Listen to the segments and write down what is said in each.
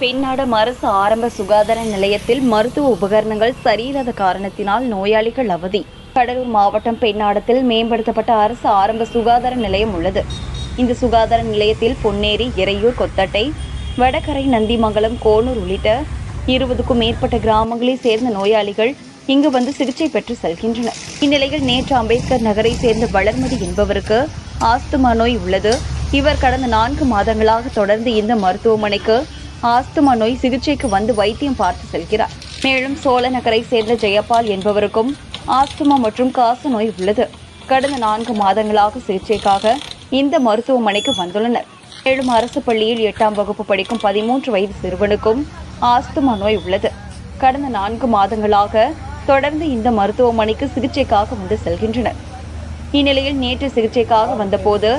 பெண்ணாடம் அரசு ஆரம்ப சுகாதார நிலையத்தில் மருத்துவ உபகரணங்கள் சரியில்லாத காரணத்தினால் நோயாளிகள் அவதி. கடலூர் மாவட்டம் பெண்ணாடத்தில் மேம்படுத்தப்பட்ட அரசு ஆரம்ப சுகாதார நிலையம் உள்ளது. இந்த சுகாதார நிலையத்தில் பொன்னேரி இறையூர் கொத்தட்டை வடகரை நந்திமங்கலம் கோனூர் உள்ளிட்ட இருபதுக்கும் மேற்பட்ட கிராமங்களை சேர்ந்த நோயாளிகள் இங்கு வந்து சிகிச்சை பெற்று செல்கின்றனர். இந்நிலையில் நேற்று அம்பேத்கர் நகரை சேர்ந்த வளர்மதி என்பவருக்கு ஆஸ்துமா நோய் உள்ளது. இவர் கடந்த நான்கு மாதங்களாக தொடர்ந்து இந்த மருத்துவமனைக்கு ஆஸ்துமா நோய் சிகிச்சைக்கு வந்து வைத்தியம் பார்த்து செல்கிறார். மேலும் சோழநகரை சேர்ந்த ஜெயபால் என்பவருக்கும் ஆஸ்துமா மற்றும் காச நோய் உள்ளது. கடந்த நான்கு மாதங்களாக சிகிச்சைக்காக இந்த மருத்துவமனைக்கு வந்துள்ளனர். மேலும் அரசு பள்ளியில் எட்டாம் வகுப்பு படிக்கும் பதிமூன்று வயது சிறுவனுக்கும் ஆஸ்துமா நோய் உள்ளது. கடந்த நான்கு மாதங்களாக தொடர்ந்து இந்த மருத்துவமனைக்கு சிகிச்சைக்காக வந்து செல்கின்றனர். இந்நிலையில் நேற்று சிகிச்சைக்காக வந்தபோது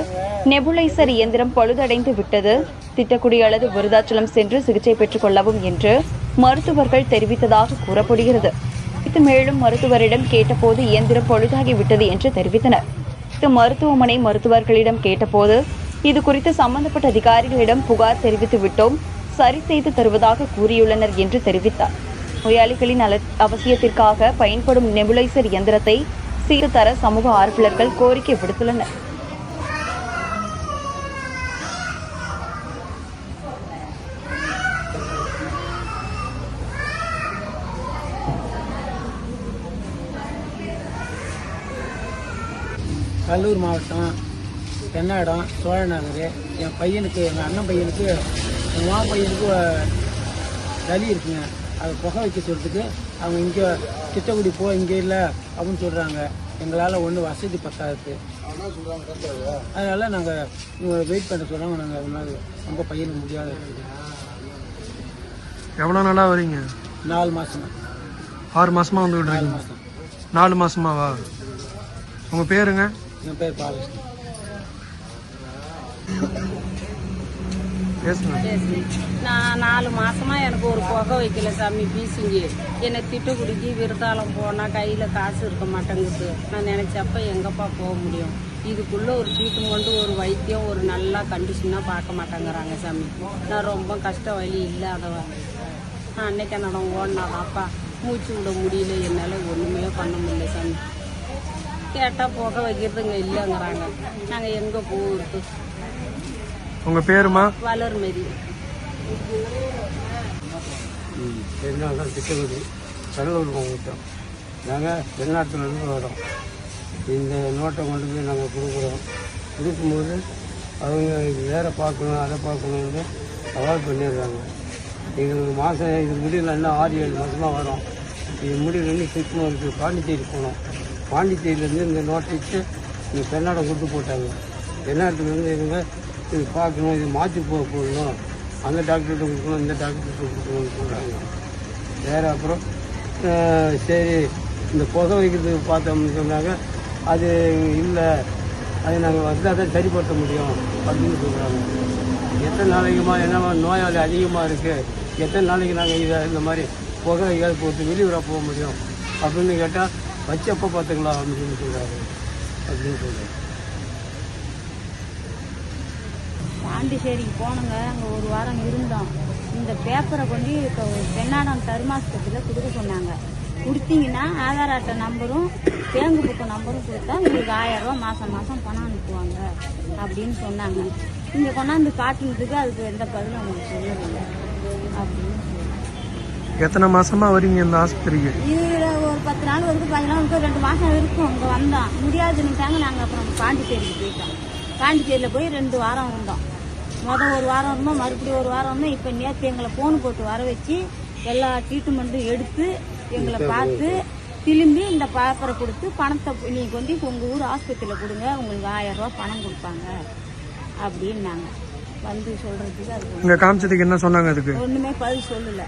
நெபுலைசர் இயந்திரம் பழுதடைந்து விட்டது. திட்டக்குடி அல்லது விருதாச்சலம் சென்று சிகிச்சை பெற்றுக் கொள்ளவும் என்று மருத்துவர்கள் தெரிவித்ததாக கூறப்படுகிறது. இது மேலும் மருத்துவரிடம் கேட்டபோது இயந்திரம் பொழுதாகிவிட்டது என்று தெரிவித்தனர். இது மருத்துவமனை மருத்துவர்களிடம் கேட்டபோது இது குறித்து சம்பந்தப்பட்ட அதிகாரிகளிடம் புகார் தெரிவித்து விட்டோம் சரி செய்து தருவதாக கூறியுள்ளனர் என்று தெரிவித்தார். நோயாளிகளின் அல அவசியத்திற்காக பயன்படும் நெபுலைசர் இயந்திரத்தை சீர்தர சமூக ஆர்வலர்கள் கோரிக்கை விடுத்துள்ளனர். கடலூர் மாவட்டம் தென்னாடம் சோழநகர். என் பையனுக்கு எங்கள் அண்ணன் பையனுக்கு என் மா பையனுக்கு சளி இருக்குங்க. அதை புகை வைக்க சொல்றதுக்கு அவங்க இங்கே திட்டக்குடி போ இங்கே இல்லை அப்படின்னு சொல்கிறாங்க எங்களால் ஒன்றும் வசதி பத்தாது. அதனால் நாங்கள் இவங்க வெயிட் பண்ண சொல்கிறாங்க நாங்கள் மாதிரி ரொம்ப பையனுக்கு முடியாத எவ்வளோ நாளாக வரீங்க? நாலு மாதம் ஆறு நாலு இருக்கீங்க. மாதம் நாலு மாசமாவா? உங்க பேருங்க? என் பேர் பாலகிருஷ்ணன் நான் நாலு மாசமா எனக்கு ஒரு புகை வைக்கல சாமி பீசிங்கி என்னை திட்டுக்குடிக்கி விருத்தாலம் போனால் கையில் காசு இருக்க மாட்டேங்குது நான் நினைச்சப்ப எங்கப்பா போக முடியும் இதுக்குள்ள ஒரு ட்ரீட்மெண்ட் ஒரு வைத்தியம் ஒரு நல்ல கண்டிஷனாக பார்க்க மாட்டேங்கிறாங்க சாமி நான் ரொம்ப கஷ்ட வழி இல்லாதவ நான் அன்னைக்கு நடம் ஓடினாதாப்பா மூச்சு விட முடியல என்னால் ஒன்றுமே பண்ண முடியல சாமி கேட்டால் புகை வைக்கிறதுங்க இல்லைங்கிறாங்க நாங்கள் எங்கே போகிறது உங்க பேருமா வளர் மாரி தென்னாட்டம் திட்டக்குடி கடலூர் மாவட்டம் நாங்கள் தென்னாட்டிலேருந்து வரோம் இந்த நோட்டை கொண்டு போய் நாங்கள் கொடுக்குறோம் கொடுக்கும்போது அவங்க வேற பார்க்கணும் அதை பார்க்கணுன்னு சவால் பண்ணிடுறாங்க எங்களுக்கு மாதம் இது முடியல இன்னும் ஆறு ஏழு மாதமாக வரும் இது முடியலன்னு திருப்பூருக்கு பாண்டிச்சேரி போனோம். பாண்டிச்சேரியிலேருந்து இந்த நோட்டை வச்சு பெண்ணாடை கொண்டு போட்டாங்க. தென்னாட்டுலேருந்து இவங்க இது பார்க்கணும் இது மாற்றி போக போடணும். அந்த டாக்டர்கிட்ட கொடுக்கணும் இந்த டாக்டர்கிட்ட கொடுக்கணும்னு சொல்கிறாங்க வேறு அப்புறம் சரி இந்த புகை வைக்கிறதுக்கு பார்த்தோம்னு சொன்னாங்க. அது இல்லை. அது நாங்கள் வந்தால் தான் சரிப்படுத்த முடியும் அப்படின்னு சொல்கிறாங்க எத்தனை நாளைக்குமா என்ன நோயாளி அதிகமாக இருக்குது எத்தனை நாளைக்கு நாங்கள் இதை இந்த மாதிரி புகை எங்கேயாவது போட்டு வெளியூராக போக முடியும். அப்படின்னு கேட்டால் வச்சப்போ பார்த்துக்கலாம் அப்படின்னு சொல்கிறாரு அப்படின்னு சொல்கிறேன் பாண்டிச்சேரிக்கு போனோங்க. அங்கே ஒரு வாரம் இருந்தோம். இந்த பேப்பரை கொண்டு இப்போ தென்னாடம் தருமாஸ்பத்திரியில் கொடுக்க சொன்னாங்க. கொடுத்தீங்கன்னா ஆதார் அட்டை நம்பரும் பேங்கு புக்கு நம்பரும் கொடுத்தா உங்களுக்கு ஆயிரம் ரூபா மாதம் மாதம் பணம் அனுப்புவாங்க அப்படின்னு சொன்னாங்க. இங்கே கொண்டாந்து காட்டுனதுக்கு அதுக்கு எந்த பதிலும் அவங்களுக்கு சொல்லவில்லை அப்படின்னு எத்தனை மாசமா வரீங்க இந்த ஆஸ்பத்திரிக்கு? இதில் ஒரு பத்து நாள் வரைக்கும் பதினாலு வரைக்கும் ரெண்டு மாதம் இருக்கும். இங்கே வந்தோம் முடியாதுன்னுட்டாங்க நாங்கள் அப்புறம் பாண்டிச்சேரிக்கு போயிட்டோம். பாண்டிச்சேரியில் போய் ரெண்டு வாரம் இருந்தோம். மொதல் ஒரு வாரம் இருந்தோம் மறுபடியும் ஒரு வாரம் இருந்தோம். இப்போ நேற்று எங்களை ஃபோன் போட்டு வர வச்சு எல்லா ட்ரீட்மெண்ட்டும் எடுத்து எங்களை பார்த்து திரும்பி இந்த பேப்பரை கொடுத்து பணத்தை நீங்கள் வந்து உங்கள் ஊர் ஆஸ்பத்திரியில் கொடுங்க. உங்களுக்கு ஆயிரம் ரூபாய் பணம் கொடுப்பாங்க. அப்படின்னாங்க. வந்து சொல்கிறதுக்கு அது இங்க காமிச்சதுக்கு என்ன சொன்னாங்க அதுக்கு? ஒன்றுமே பதில் சொல்லலை.